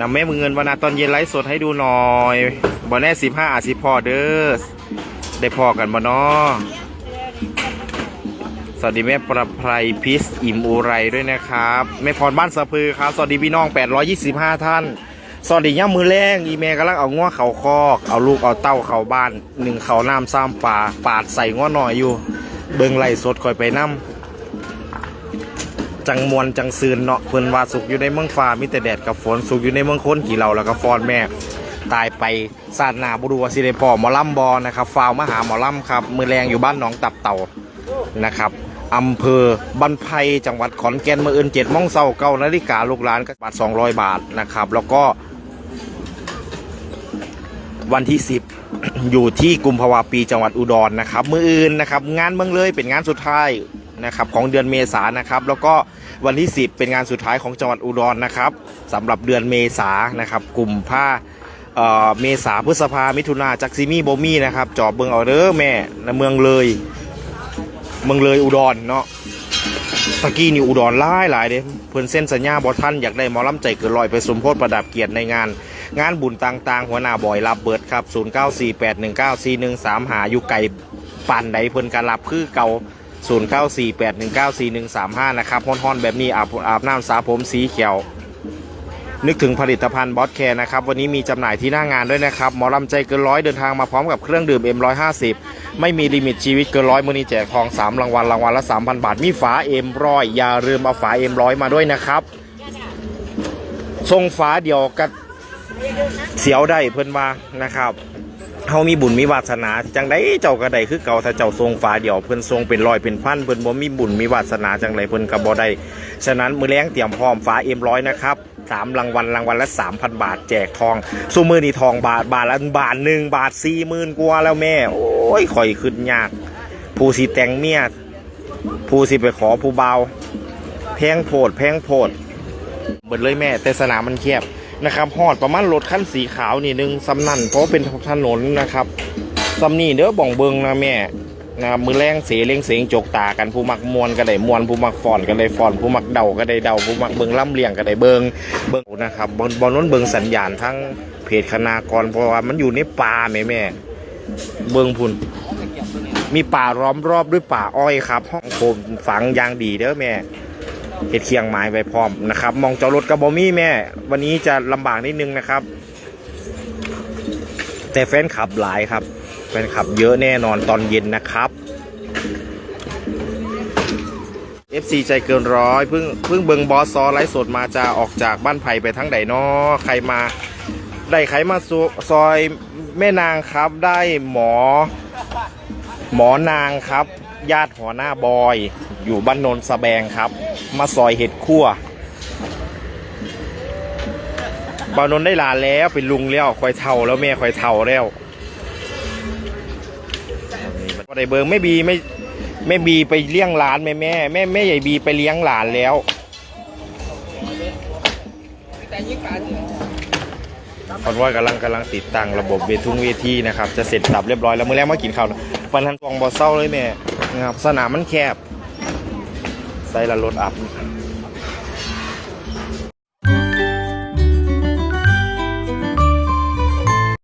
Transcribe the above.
นำแม่มือเงินวันนาตอนเย็นไลฟ์สดให้ดูหน่อยบอแน่สิบห้าอาสิพอเด้อได้พอกันบ่เนาะสวัสดีแม่ประไพรพิสอิ่มอุไรด้วยนะครับแม่พรบ้านสะพือครับสวัสดีพี่น้อง 825 ท่าน สวัสดีย่ามือแรงอีเมกำลังเอาง้อเข่าคอก เอาลูกเอาเต้าเข่าบ้านหนึ่งเข่าน้ำซ้ำปลาปาดใส่ง้อหน่อยอยู่ เบิงไหลสดคอยไปน้ำ จังมวนจังซืนเนาะเพิ่นว่าสุกอยู่ในเมืองฟ้ามีแต่แดดกับฝนสุกอยู่ในเมืองค้นกี่เหล่าแล้วก็ฟอนแม่ตายไปซาดนาบุรุวสิได้พอหมอลำบอนะครับฟาวมหาหมอลำครับ มือแรงอยู่บ้านหนองตับเต่านะครับอำเภอบันไพจังหวัดขอนแก่นมืออื่นเจ็ดโมงเช้าเก้านาฬิกาลูกหลานก็บาทสองร้อยบาทนะครับ แล้วก็ วันที่10อยู่ที่กุมภาวะปีจังหวัดอุดรนะครับ มืออื่นนะครับ งานเมืองเลยเป็นงานสุดท้าย นะครับของเดือนเมษานะครับแล้วก็วันที่ 10 เป็นงานสุดท้ายของจังหวัดอุดรนะครับสำหรับเดือนเมษานะครับกลุ่มผ้าเเมษาพฤษภามิถุนาจักซิมี่โบมี่นะครับจอบเบิงเอาเด้อแม่ในเมืองเลย เมืองเลยอุดรเนาะตะกี้นี่อุดรหลายหลายเด้เพิ่อนเส้นสัญญาบอท่านอยากได้หมอลำใจเกินลอยไปสมโพธประดับเกียรติในงาน งานบุญต่างๆ หัวหน้าบอยรับเบิดครับ 0948194135หาอยู่ไก่ปั่นใดเพิ่อนการรับคือเก่า 0948194135 นะครับฮ้อนๆ แบบนี้อาบอาบน้ำสาผมสีเขียว นึกถึงผลิตภัณฑ์บอสแคร์นะครับ วันนี้มีจำหน่ายที่หน้างานด้วยนะครับ หมอลำใจเกินร้อยเดินทางมาพร้อมกับเครื่องดื่ม M150 ไม่มีลิมิตชีวิตเกินร้อยมือนี้แจกทอง 3 รางวัลรางวัลละ 3,000 บาท มีฝา M100 อย่าลืมเอาฝา M100 มาด้วยนะครับทรงฝาเดียวกับเสียวได้เพิ่นว่านะครับ เฮามีบุญมีวาสนาจังไดเจ้าก็ได้คือเก่าถ้าเจ้าทรงฟ้าเดี่ยวเพิ่นทรงเป็นร้อยเป็นพันเพิ่นบ่มีบุญมีวาสนาจังไดเพิ่นก็บ่ได้ฉะนั้นมื้อแลงเตรียมพร้อมฟ้า M100 นะครับสามรางวัลรางวัลละ3,000บาทแจกทองซุมื้อนี้ทองบาทบาทละบาทหนึ่งบาท40,000กว่าแล้วแม่ โอ้ยข่อยขึ้นยาก ผู้สิแต่งเมียผู้สิไปขอผู้เบาแพงโพดแพงโพดเบิดเลยแม่ แต่สนามมันแคบ นะครับหอดประมาณรถคันสีขาวนี่หนึงซ้ำนันเพราะเป็นถนนนะครับซ้ำนี่เด้อบ่องเบิงนะแม่นะมือแรงเสียเล็งเสียงจกตากันผู้มักมวนก็ได้มวนผู้มักฟอนก็ได้ฟอนผู้มักเดาก็ได้เดาผู้มักเบิงล่ำเลียงก็ได้เบิงเบิงนะครับบอลบอลน้นเบิงสัญญาณทั้งเพจคณากรเพราะว่ามันอยู่ในป่าแม่แม่เบิงพุ่นมีป่าล้อมรอบด้วยป่าอ้อยครับห้องโคมฝังยางดีเด้อแม่ เห็ดเคียงไม้ไว้พร้อมนะครับ มองจอรถกระบอมี่แม่ วันนี้จะลำบากนิดนึงนะครับ แต่แฟนขับหลายครับ แฟนขับเยอะแน่นอนตอนเย็นนะครับ FC ใจเกินร้อยเพิ่งเพิ่งเบิงบอสซอไลฟ์สดมาจะออกจากบ้านไผ่ไปทั้งใดนอใครมาได้ใครมาซซอยแม่นางครับได้หมอ หมอนางครับ ญาติหัวหน้าบอย อยู่บ้านโนนสะแบงครับ มาซอยเห็ดคั่วบานนได้หลานแล้วเป็นลุงแล้วคอยเท่าแล้วแม่คอยเท่าแล้วบ่ได้เบิงไม่บีไม่ไม่บีไปเลี้ยงหลานแม่แม่แม่แม่ใหญ่บีไปเลี้ยงหลานแล้วคอนวอยกำลังกำลังติดตั้งระบบเวทุงเวทีนะครับ จะเสร็จสับเรียบร้อยแล้วเมื่อแรกมากินข้าวนะวันทันฟองบอเศร้าเลยแม่นะครับสนามมันแคบ ไซส์ละรถอับ